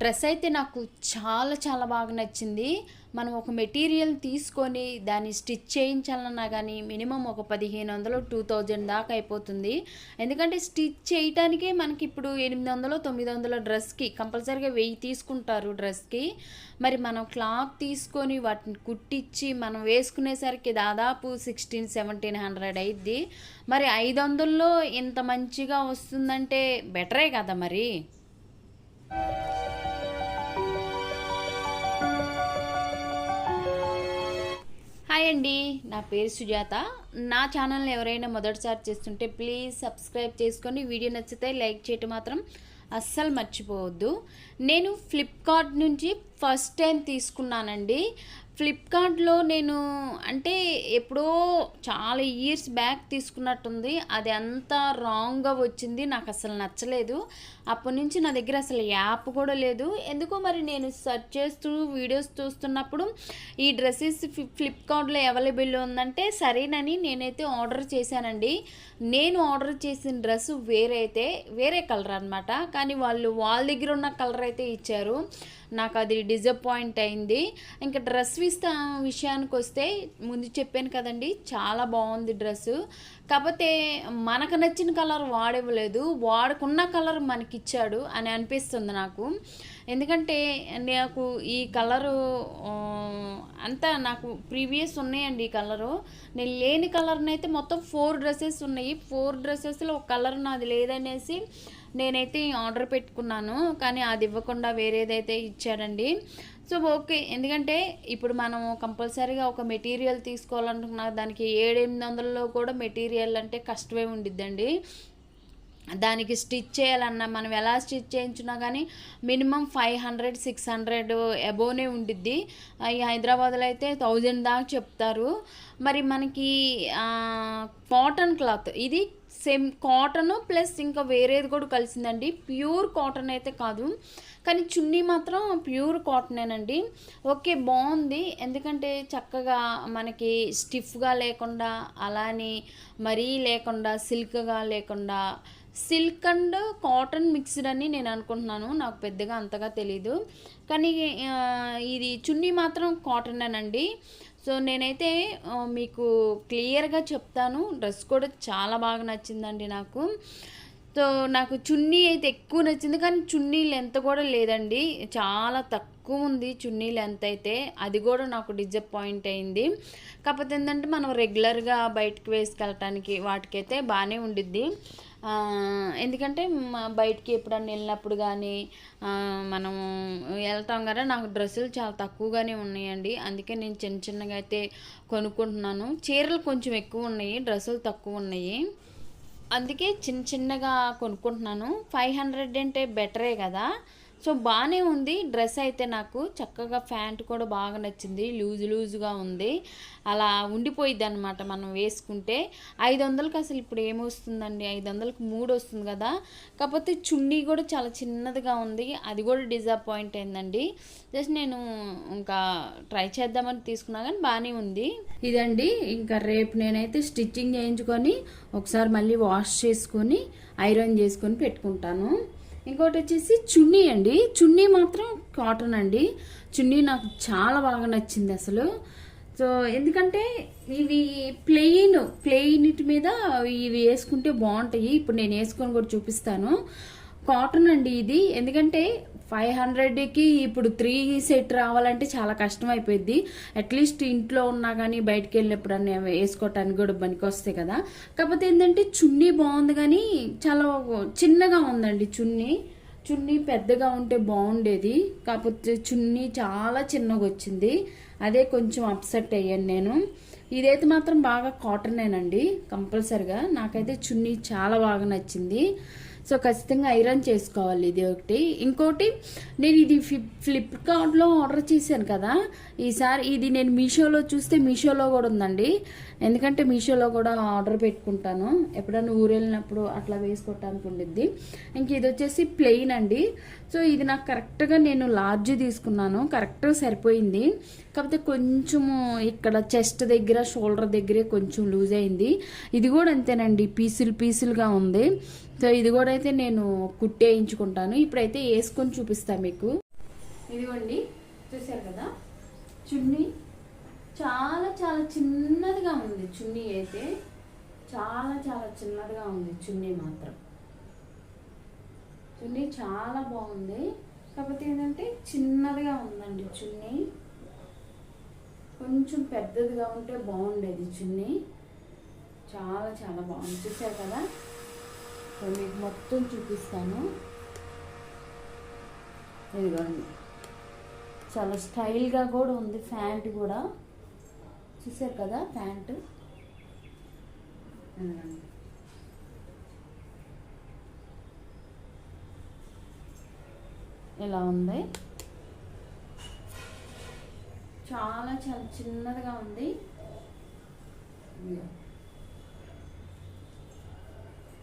Dress అయితే నాకు చాలా చాలా బాగా నచ్చింది. మనం ఒక మెటీరియల్ తీసుకొని దాన్ని స్టిచ్ చేయించాలన్నా కానీ మినిమం ఒక పదిహేను వందలు టూ థౌజండ్ దాకా అయిపోతుంది. ఎందుకంటే స్టిచ్ చేయటానికే మనకి ఇప్పుడు ఎనిమిది వందలు తొమ్మిది వందల డ్రెస్కి కంపల్సరీగా వెయ్యి తీసుకుంటారు డ్రెస్కి. మరి మనం క్లాత్ తీసుకొని వాటిని కుట్టించి మనం వేసుకునేసరికి దాదాపు సిక్స్టీన్ సెవెంటీన్ హండ్రెడ్ అయిద్ది. మరి ఐదు వందల్లో ఇంత మంచిగా వస్తుందంటే బెటరే కదా మరి. హాయ్ అండి. నా పేరు సుజాత. నా ఛానల్ని ఎవరైనా మొదటిసారి చేస్తుంటే ప్లీజ్ సబ్స్క్రైబ్ చేసుకొని వీడియో నచ్చితే లైక్ చేయటం మాత్రం అస్సలు మర్చిపోవద్దు. నేను ఫ్లిప్కార్ట్ నుంచి ఫస్ట్ టైం తీసుకున్నానండి. ఫ్లిప్కార్ట్లో నేను అంటే ఎప్పుడో చాలా ఇయర్స్ బ్యాక్ తీసుకున్నట్టుంది. అది అంతా రాంగ్గా వచ్చింది. నాకు అసలు నచ్చలేదు. అప్పటి నుంచి నా దగ్గర అసలు యాప్ కూడా లేదు. ఎందుకో మరి నేను సెర్చ్ చేస్తూ వీడియోస్ చూస్తున్నప్పుడు ఈ డ్రెస్సెస్ ఫ్లిప్కార్ట్లో అవైలబుల్ ఉందంటే సరేనని నేనైతే ఆర్డర్ చేశానండి. నేను ఆర్డర్ చేసిన డ్రెస్ వేరే అయితే వేరే కలర్ అనమాట కానీ వాళ్ళు వాళ్ళ దగ్గర ఉన్న కలర్ అయితే ఇచ్చారు. నాకు అది డిజపాయింట్ అయింది. ఇంకా డ్రెస్ విస్తా విషయానికి వస్తే ముందు చెప్పాను కదండి చాలా బాగుంది డ్రెస్ కాకపోతే మనకు నచ్చిన కలర్ వాడివ్వలేదు. వాడుకున్న కలర్ మనకిచ్చాడు అని అనిపిస్తుంది నాకు. ఎందుకంటే నాకు ఈ కలరు అంతా నాకు ప్రీవియస్ ఉన్నాయండి ఈ కలరు. నేను లేని కలర్ని అయితే మొత్తం ఫోర్ డ్రెస్సెస్ ఉన్నాయి. ఫోర్ డ్రెస్సెస్లో ఒక కలర్ నాది లేదనేసి నేనైతే ఆర్డర్ పెట్టుకున్నాను కానీ అది ఇవ్వకుండా వేరేదైతే ఇచ్చాడండి సో ఓకే. ఎందుకంటే ఇప్పుడు మనం కంపల్సరీగా ఒక మెటీరియల్ తీసుకోవాలనుకున్నా దానికి ఏడెనిమిది వందలలో కూడా మెటీరియల్ అంటే కష్టమే ఉండిద్దండి. దానికి స్టిచ్ చేయాలన్నా మనం ఎలా స్టిచ్ చేయించినా కానీ minimum five hundred six hundred అబోనే ఉండిద్ది. ఈ హైదరాబాద్లో అయితే థౌజండ్ దాకా చెప్తారు. మరి మనకి కాటన్ క్లాత్ ఇది సేమ్ కాటన్ ప్లస్ ఇంకా వేరేది కూడా కలిసిందండి. ప్యూర్ కాటన్ అయితే కాదు. కానీ చున్నీ మాత్రం ప్యూర్ కాటనేనండి. ఓకే బాగుంది. ఎందుకంటే చక్కగా మనకి స్టిఫ్గా లేకుండా అలానే మరీ లేకుండా సిల్క్గా లేకుండా సిల్క్ అండ్ కాటన్ మిక్స్డ్ అని నేను అనుకుంటున్నాను. నాకు పెద్దగా అంతగా తెలీదు. కానీ ఇది చున్నీ మాత్రం కాటనేనండి. సో నేనైతే మీకు క్లియర్గా చెప్తాను. డ్రెస్ కూడా చాలా బాగా నచ్చిందండి నాకు. సో నాకు చున్నీ అయితే ఎక్కువ నచ్చింది కానీ చున్నీ లెంత్ కూడా లేదండి. చాలా తక్కువ ఉంది చున్నీ లెంత్ అయితే. అది కూడా నాకు డిజపాయింట్ అయింది. కాకపోతే ఏంటంటే మనం రెగ్యులర్గా బయటకు వేసుకెళ్ళటానికి వాటికైతే బాగానే ఉండిద్ది. ఎందుకంటే బయటికి ఎప్పుడన్నా వెళ్ళినప్పుడు కానీ మనం వెళ్తాం కదా నాకు డ్రెస్సులు చాలా తక్కువగానే ఉన్నాయండి. అందుకే నేను చిన్న చిన్నగా అయితే కొనుక్కుంటున్నాను. చీరలు కొంచెం ఎక్కువ ఉన్నాయి డ్రెస్సులు తక్కువ ఉన్నాయి. అందుకే చిన్న చిన్నగా కొనుక్కుంటున్నాను. ఫైవ్ హండ్రెడ్ అంటే బెటరే కదా. సో బాగానే ఉంది. డ్రెస్ అయితే నాకు చక్కగా ప్యాంట్ కూడా బాగా నచ్చింది. లూజ్ లూజ్గా ఉంది. అలా ఉండిపోయిద్ది అనమాట మనం వేసుకుంటే. ఐదు వందలకి అసలు ఇప్పుడు ఏమొస్తుందండి? ఐదు వందలకి మూడు వస్తుంది కదా. కాకపోతే చున్నీ కూడా చాలా చిన్నదిగా ఉంది. అది కూడా డిజపాయింట్ అయిందండి. జస్ట్ నేను ఇంకా ట్రై చేద్దామని తీసుకున్నా కానీ బాగానే ఉంది. ఇదండి. ఇంకా రేపు నేనైతే స్టిచ్చింగ్ చేయించుకొని ఒకసారి మళ్ళీ వాష్ చేసుకొని ఐరన్ చేసుకొని పెట్టుకుంటాను. ఇంకోటి వచ్చేసి చున్నీ అండి. చున్నీ మాత్రం కాటన్ అండి. చున్నీ నాకు చాలా బాగా నచ్చింది అసలు. సో ఎందుకంటే ఇవి ప్లెయిన్ ప్లెయిన్ మీద ఇవి వేసుకుంటే బాగుంటాయి. ఇప్పుడు నేను వేసుకొని కూడా చూపిస్తాను. కాటన్ అండి ఇది. ఎందుకంటే ఫైవ్ హండ్రెడ్కి ఇప్పుడు త్రీ సెట్ రావాలంటే చాలా కష్టం అయిపోయింది అట్లీస్ట్ ఇంట్లో ఉన్నా కానీ బయటకు వెళ్ళినప్పుడు అన్నీ వేసుకోవటానికి కూడా పనికి వస్తాయి కదా. కాకపోతే ఏంటంటే చున్నీ బాగుంది కానీ చాలా చిన్నగా ఉందండి చున్నీ. చున్నీ పెద్దగా ఉంటే బాగుండేది. కాకపోతే చున్నీ చాలా చిన్నగా వచ్చింది. అదే కొంచెం అప్సెట్ అయ్యాను నేను. ఇదైతే మాత్రం బాగా కాటనేనండి కంపల్సరిగా. నాకైతే చున్నీ చాలా బాగా నచ్చింది. సో ఖచ్చితంగా ఐరన్ చేసుకోవాలి ఇది ఒకటి. ఇంకోటి నేను ఇది ఫ్లిప్కార్ట్లో ఆర్డర్ చేశాను కదా. ఈసారి ఇది నేను మీషోలో చూస్తే మీషోలో కూడా ఉందండి. ఎందుకంటే మీషోలో కూడా ఆర్డర్ పెట్టుకుంటాను. ఎప్పుడైనా ఊరు వెళ్ళినప్పుడు అట్లా వేసుకోవటానికి ఉండిద్ది. ఇంక ఇది వచ్చేసి ప్లెయిన్ అండి. సో ఇది నాకు కరెక్ట్గా నేను లార్జ్ తీసుకున్నాను. కరెక్ట్గా సరిపోయింది. కాకపోతే కొంచెము ఇక్కడ చెస్ట్ దగ్గర షోల్డర్ దగ్గరే కొంచెం లూజ్ అయింది. ఇది కూడా అంతేనండి. పీసులు పీసులుగా ఉంది. సో ఇది కూడా అయితే నేను కుట్టేయించుకుంటాను ఇప్పుడైతే వేసుకొని చూపిస్తాను మీకు. ఇదిగోండి చూసారు కదా? చున్నీ చాలా చాలా చిన్నదిగా ఉంది. చున్నీ అయితే చాలా చాలా చిన్నదిగా ఉంది. చున్నీ మాత్రం. చున్నీ చాలా బాగుంది. కాకపోతే ఏంటంటే చిన్నదిగా ఉందండి చున్నీ. కొంచెం పెద్దదిగా ఉంటే బాగుండేది చున్నీ. చాలా చాలా బాగుంది. చూసారు కదా? సో మీకు మొత్తం చూపిస్తాను. ఇదిగోండి. చాలా స్టైల్గా కూడా ఉంది ప్యాంట్ కూడా. చూసారు కదా ప్యాంటు? ఇలా ఉంది. చాలా చాలా చిన్నదిగా ఉంది.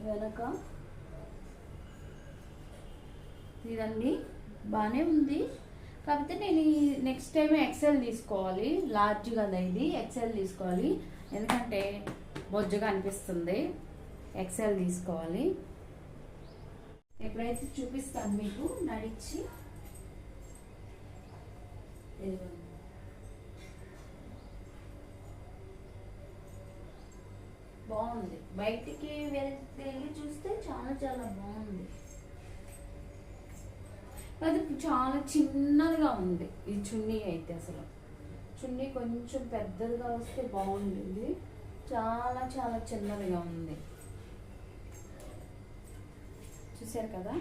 వెనక. ఇదండి. బాగానే ఉంది. కాకపోతే నేను ఈ నెక్స్ట్ టైం ఎక్సెల్ తీసుకోవాలి. లార్జ్ కదా ఇది. ఎక్సెల్ తీసుకోవాలి. ఎందుకంటే బొజ్జగా అనిపిస్తుంది. ఎక్సెల్ తీసుకోవాలి. ఎప్పుడైతే చూపిస్తాను మీకు నడిచి. బాగుంది. బయటికి వెళ్తే వెళ్ళి చాలా చాలా బాగుంది. అది చాలా చిన్నదిగా ఉంది ఈ చున్నీ అయితే అసలు. చున్నీ కొంచెం పెద్దదిగా వస్తే బాగుంటుంది. చాలా చాలా చిన్నదిగా ఉంది. చూసారు కదా?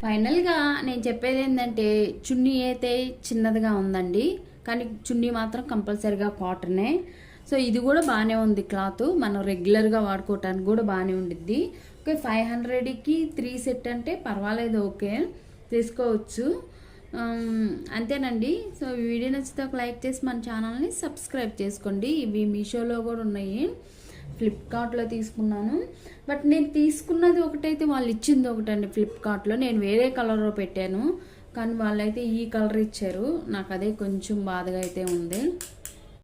ఫైనల్గా నేను చెప్పేది ఏంటంటే చున్నీ అయితే చిన్నదిగా ఉందండి. కానీ చున్నీ మాత్రం కంపల్సరీగా కాటనే. సో ఇది కూడా బాగానే ఉంది క్లాత్. మనం రెగ్యులర్గా వాడుకోవటానికి కూడా బాగానే ఉండిద్ది. ఓకే ఫైవ్ హండ్రెడ్కి త్రీ సెట్ అంటే పర్వాలేదు ఓకే. తీసుకోవచ్చు. అంతేనండి. సో ఈ వీడియో నచ్చితే ఒక లైక్ చేసి మన ఛానల్ని సబ్స్క్రైబ్ చేసుకోండి. ఇవి మీషోలో కూడా ఉన్నాయి. ఫ్లిప్కార్ట్లో తీసుకున్నాను. బట్ నేను తీసుకున్నది ఒకటైతే వాళ్ళు ఇచ్చింది ఒకటండి ఫ్లిప్కార్ట్లో. నేను వేరే కలర్లో పెట్టాను. కానీ వాళ్ళైతే ఈ కలర్ ఇచ్చారు. నాకు అదే కొంచెం బాధగా అయితే ఉంది.